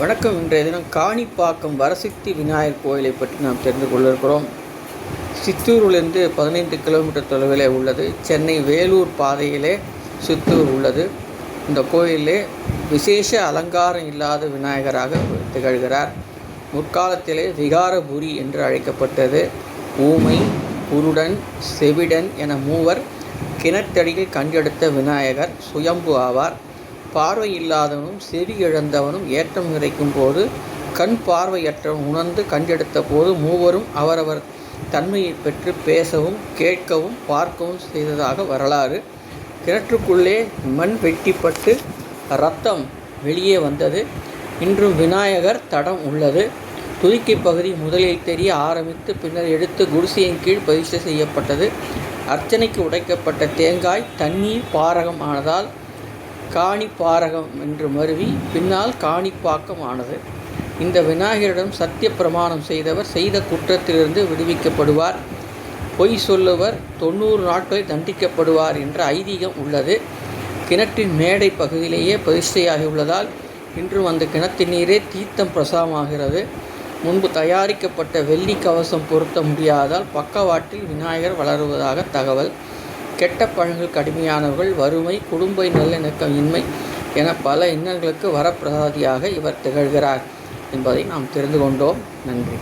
வணக்கம். இன்றைய தினம் காணிப்பாக்கம் வரசித்தி விநாயகர் கோயிலை பற்றி நாம் தெரிந்து கொள்ளிருக்கிறோம் சித்தூரிலிருந்து பதினைந்து கிலோமீட்டர் தொலைவிலே உள்ளது. சென்னை வேலூர் பாதையிலே சித்தூர் உள்ளது. இந்த கோயிலே விசேஷ அலங்காரம் இல்லாத விநாயகராக திகழ்கிறார். முற்காலத்திலே விகாரபுரி என்று அழைக்கப்பட்டது. ஊமை குருடன் செவிடன் என மூவர் கிணற்றடியில் கண்டெடுத்த விநாயகர் சுயம்பு ஆவார். பார்வை இல்லாதவனும் செவி இழந்தவனும் ஏற்றம் நிறைக்கும் போது கண் பார்வையற்றவன் உணர்ந்து கண்டெடுத்த போது மூவரும் அவரவர் தன்மையை பெற்று பேசவும் கேட்கவும் பார்க்கவும் செய்ததாக வரலாறு. கிணற்றுக்குள்ளே மண் வெட்டிப்பட்டு ரத்தம் வெளியே வந்தது. இன்றும் விநாயகர் தடம் உள்ளது. துருக்கி பகுதி முதலில் தெரிய ஆரம்பித்து பின்னர் எடுத்து குடிசையின் கீழ் பரிசு செய்யப்பட்டது. அர்ச்சனைக்கு உடைக்கப்பட்ட தேங்காய் தண்ணீர் பாரகம் ஆனதால் காணிப்பாரகம் என்று மருவி பின்னால் காணிப்பாக்கம் ஆனது இந்த விநாயகரிடம் சத்திய பிரமாணம் செய்தவர் செய்த குற்றத்திலிருந்து விடுவிக்கப்படுவார். பொய் சொல்லுவர் தொண்ணூறு நாட்கள் தண்டிக்கப்படுவார் என்ற ஐதீகம் உள்ளது. கிணற்றின் மேடை பகுதியிலேயே பிரதிஷ்டையாகி உள்ளதால் இன்றும் அந்த கிணத்தின் நீரே தீர்த்தம் பிரசாதமாகிறது. முன்பு தயாரிக்கப்பட்ட வெள்ளி கவசம் பொருத்த முடியாதால் பக்கவாட்டில் விநாயகர் வளருவதாக தகவல். கெட்ட பழங்கள் கடுமையானவர்கள் வறுமை குடும்ப நல்லிணக்கம் இன்மை என பல இன்னல்களுக்கு வரப்பிரசாதியாக இவர் திகழ்கிறார் என்பதை நாம் தெரிந்து கொண்டோம். நன்றி.